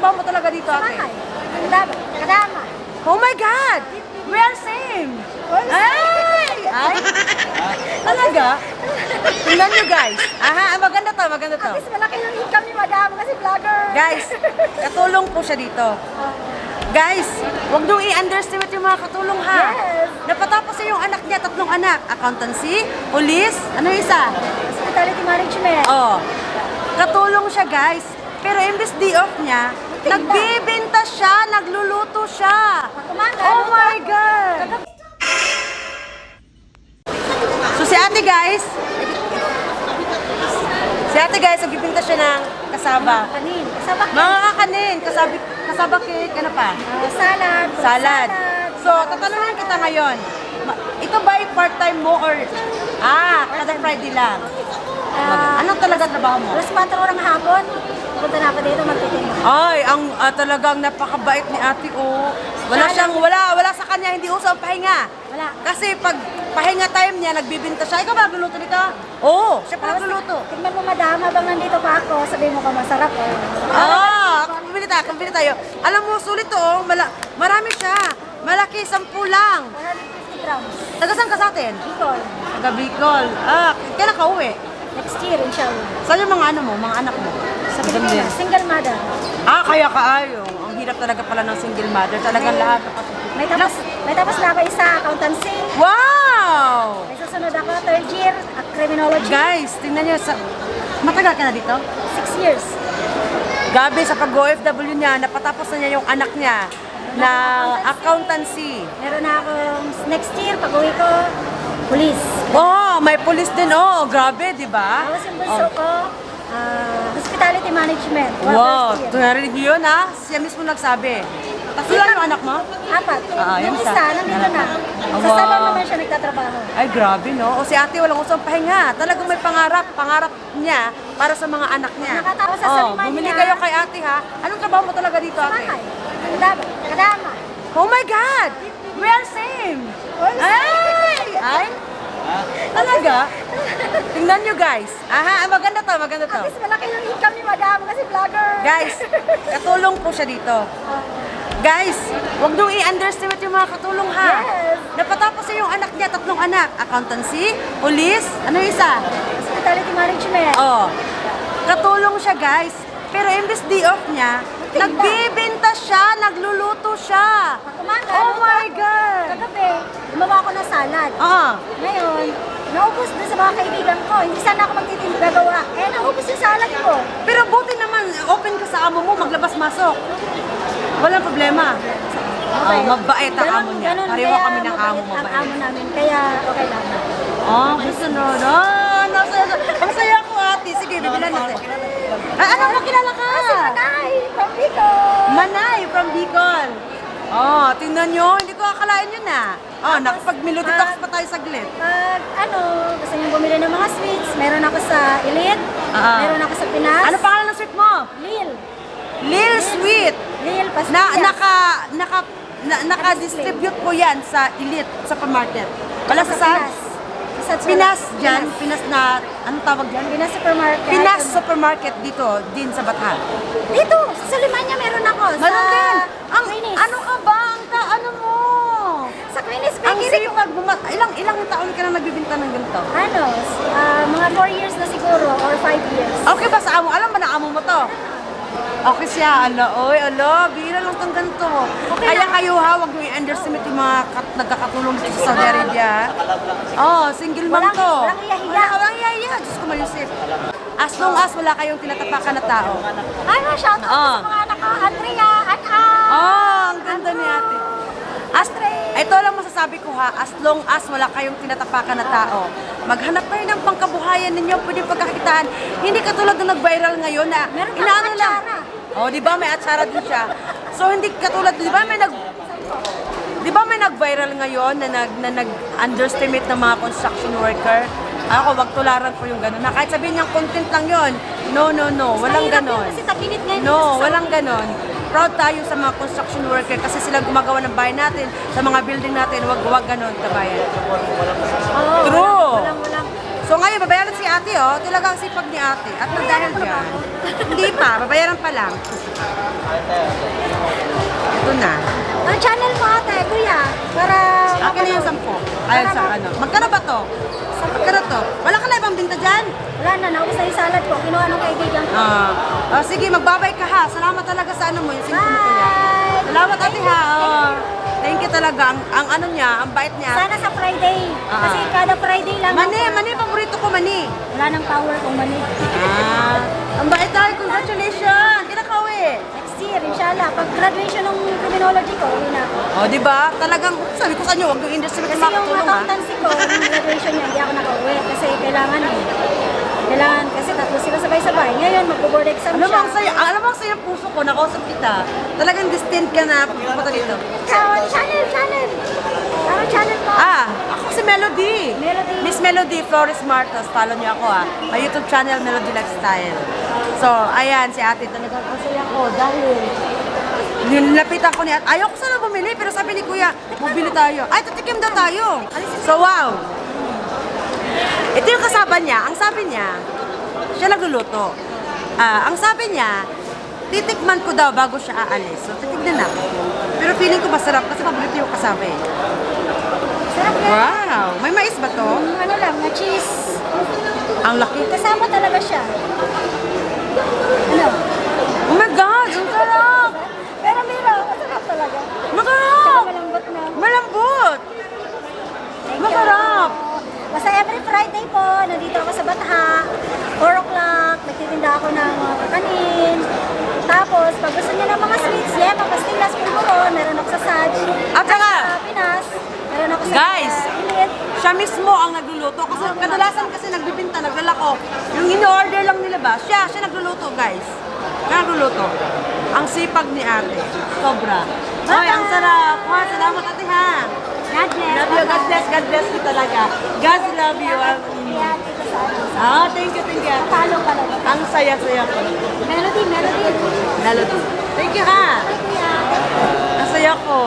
trabaho mo talaga dito, ate? Bahay. Kadama. Kadama. Oh my God! We are same! Ay! Ay! Talaga? Tingnan nyo guys. Aha, ah, maganda to, maganda to. At least malaki yung income ni madam kasi vlogger. Guys, katulong po siya dito. Guys, huwag nyo i-underestimate yung mga katulong ha. Yes. Napatapos niya yung anak niya, tatlong anak. Accountancy, police, ano isa? Hospitality management. Oh. Katulong siya guys. Pero imbes day off niya. Nagbibinta siya, nagluluto siya. Oh luto. my God! So si ate guys, si ate guys, nagbibinta siya ng kasaba. Kanin. Kasama Mga kakanin, kasabi, kasaba cake, ano pa? Ah, salad. Salad. So, tatanungin kita ngayon. ma- Ito ba ay part-time mo or... Ah, kada Friday lang. Ah, Anong talaga trabaho mo? alas 4 ng hapon. Punta na ako dito magtitinda. Ay, ang ah, talagang napakabait ni ate, oh. Wala Sana. siyang, wala, wala sa kanya, hindi uso ang pahinga. Wala. Kasi pag pahinga time niya, nagbibinta siya. Ikaw ba nagluluto dito? Oo, siya pa nagluluto. Tingnan mo madam, habang nandito pa ako, sabihin mo ka masarap. Oh. Ah, kumbili tayo, kumbili tayo. Alam mo, sulit to, oh. Mala- marami siya. Malaki, sampu lang. 150 grams. Taga saan ka sa atin? Bicol. Taga Bicol. Ah, kailan ka uwi? Next year, inshallah. Saan yung mga ano mo, mga anak mo? Sa Pilipinas, single mother. Ah, kaya ka ayo. Ang hirap talaga pala ng single mother. Talagang May- lahat. May tapos, may tapos na ako isa, accountancy. Wow! May susunod ako, third year, ah, criminology. Guys, tingnan niyo sa... Matagal ka na dito? Six years. Gabi, sa pag-OFW niya, napatapos na niya yung anak niya na accountancy. Meron na akong next year, pag uwi ko, police. Oh, may police din. Oh, grabe, di ba? Tapos yung bunso ko, ah, hospitality management. One Wow, first year. narinig niyo yun ha? Siya mismo nagsabi. Ilan yung anak mo? Apat. Ah, yung isa, nandito na. Ah, Sa salon wow. naman siya nagtatrabaho. Ay, grabe, no? O si ate walang usang pahinga. Talagang may pangarap. Pangarap niya para sa mga anak niya. Nakatawa sa oh, Soliman bumili kayo kay ate, ha? Anong trabaho mo talaga dito, ate? Bahay. Kadama. Kadama. Oh my God! We are same! Ay! Ay! Talaga? Tingnan nyo, guys. Aha, ah, maganda to, maganda to. At least malaki yung income ni madam kasi vlogger. Guys, katulong po siya dito. Guys, huwag nyo i-underestimate yung mga katulong ha. Yes. Napatapos niya yung anak niya, tatlong anak. Accountancy, police, ano yung isa? Hospitality management. Oh. Katulong siya, guys. Pero imbes day off niya, nagbibinta siya, nagluluto siya. Umaga, Oh luto my ako. God! Kagabi, gumawa ako ng salad. Ah. Ngayon, naubos na sa mga kaibigan ko. Hindi sana ako magtitinda gagawa. Eh, naubos yung salad ko. Pero buti naman, open ka sa amo mo, maglabas-masok. Walang problema. Oh, mabait ang amo niya. ganun, Pareho kaya kami ng amo mabait Ang mabait. amo namin, kaya okay lang. Oh, gusto no. Ah, nasa, ang saya ko ate. Sige, bibilan natin. Ah, ano mo kilala ka? Si Manay, from Bicol. Manay from Bicol. Oh, tingnan nyo. Hindi ko akalain yun ah. Oh, nakapag-melody talks pa tayo saglit. Pag ano, gusto niyo bumili ng mga sweets, meron ako sa Elite, Ah. meron ako sa Pinas. Ano pangalan ng sweet mo? Lil. Lil Sweet. Lil Pastillas. Na, naka, naka, na, naka-distribute po yan sa Elite Supermarket. Wala sa saan? Pinas. Sa Pinas dyan. Pinas na, anong tawag dyan? Pinas Supermarket. Pinas Supermarket dito, din sa Batha. Dito, sa Limanya meron ako. Meron sa din. Ang, Queens. ano ka ba? Ang ka, ano mo? Sa Queens Ang Bakery. sipag, buma- ilang, ilang taon ka na nagbibinta ng ganito? Ano, ah, mga 4 years na siguro or 5 years. Okay ba sa amo? Alam ba na amo mo to? Okay siya, ala, oy, ala, bira lang tong ganito. Okay Kaya lang. kayo ha, huwag nyo i-underestimate yung mga kat- nagkakatulong dito sa Saudi Arabia. Oh, single mom Walang- to. walang hiya-hiya. Wala, walang hiya-hiya. Diyos ko malusip. As long as wala kayong tinatapakan na tao. Ano, shout out Ah. sa mga anak ko, Andrea, Ana. Oh, ang ganda ni ate. As, ito lang masasabi ko ha, as long as wala kayong tinatapakan na tao, maghanap kayo ng pangkabuhayan ninyo, pwede pagkakitaan. Hindi katulad nung nag-viral ngayon na Meron inaano lang. Oh, di ba may atsara din siya. So hindi katulad, di ba may nag Di ba may nag-viral ngayon na nag na nag-underestimate ng mga construction worker? Ako, wag tularan ko yung gano'n. Na kahit sabihin niyang content lang yon. No, no, no. Walang gano'n. No, walang ganon. Proud tayo sa mga construction worker kasi sila gumagawa ng bahay natin, sa mga building natin, wag wag ganon, kabayan. Oo, True. Walang, walang. So ngayon, babayaran si ate, oh. Talagang sipag ni ate. At na dahil dyan. Hindi pa, babayaran pa lang. Ito na. Ang channel ate, kuya. Para... Akin na yung sampo. Ayun sa ano. Magkano ba to? Magkano to? Wala ka na ibang binta dyan? Wala na, naubos na yung salad ko. Kinuha ng kaibigan ko. Ah, ah, sige, magbabay ka ha. Salamat talaga sa ano mo, yung singkong ko yan. Bye! Salamat ate ha. Oh. Thank you talaga. Ang, ang ano niya, ang bait niya. Sana sa Friday. Ah. Kasi kada Friday lang. Mani, ako- mani, paborito ko mani. Wala nang power kung mani. Ah, ang bait tayo. Congratulations. Kinakawi. Next year, inshallah. Pag graduation ng criminology ko, na ako. O, di ba? Talagang, sabi ko sa inyo, huwag yung industry Kasi na yung makatulong ha. accountancy ko, yung graduation niya, hindi ako nakauwi. Kasi kailangan eh. Kailangan kasi tatlo sila sabay-sabay. Ngayon, magbo-board exam Alam mo, siya. ang saya, alam mo, ang saya puso ko, nakausap kita. Talagang distant ka na pupunta dito. Ikaw, channel, channel. Ano channel mo? Ah, ako si Melody. Melody. Miss Melody Flores Martas. Follow niyo ako ah. May YouTube channel, Melody Lifestyle. So, ayan, si ate. Talagang masaya ko dahil nilapitan ko ni ate. Ayaw ko sana bumili, pero sabi ni kuya, bumili tayo. Ay, tatikim daw tayo. So, wow. Ito yung kasama niya. Ang sabi niya, siya nagluluto. Ah, ang sabi niya, titikman ko daw bago siya aalis. So, titignan na. Pero feeling ko masarap kasi paborito yung kasama eh. Sarap yan. Wow! May mais ba to? Yung Ano lang, na cheese. Ang laki. Kasama talaga siya. Ano? Oh my God! Ang sarap! Pero Mira, masarap talaga. Tsaka Masarap! malambot na. Malambot! Thank you. Masarap! Basta every Friday po, nandito ako sa Batha. 4 o'clock, nagtitinda ako ng mga kakanin. Tapos, pag gusto niyo ng mga sweets, yema, pastillas, pulburon, meron ako sa Saj. At saka, Sa Pinas, meron ako sa Guys! uh, siya mismo ang nagluluto. Kasi kadalasan kasi nagbibinta, naglalako. Yung in-order lang nila ba, siya, siya nagluluto, guys. Siya nagluluto. Ang sipag ni ate. Sobra. Ay, ang sarap. Ha, salamat ate ha. God bless. Bless. God bless you talaga. God love you. Ah, thank you, thank you. Talo ka lang. Ang saya-saya ko. Melody, melody. Melody. Thank you ha. Ang saya ko.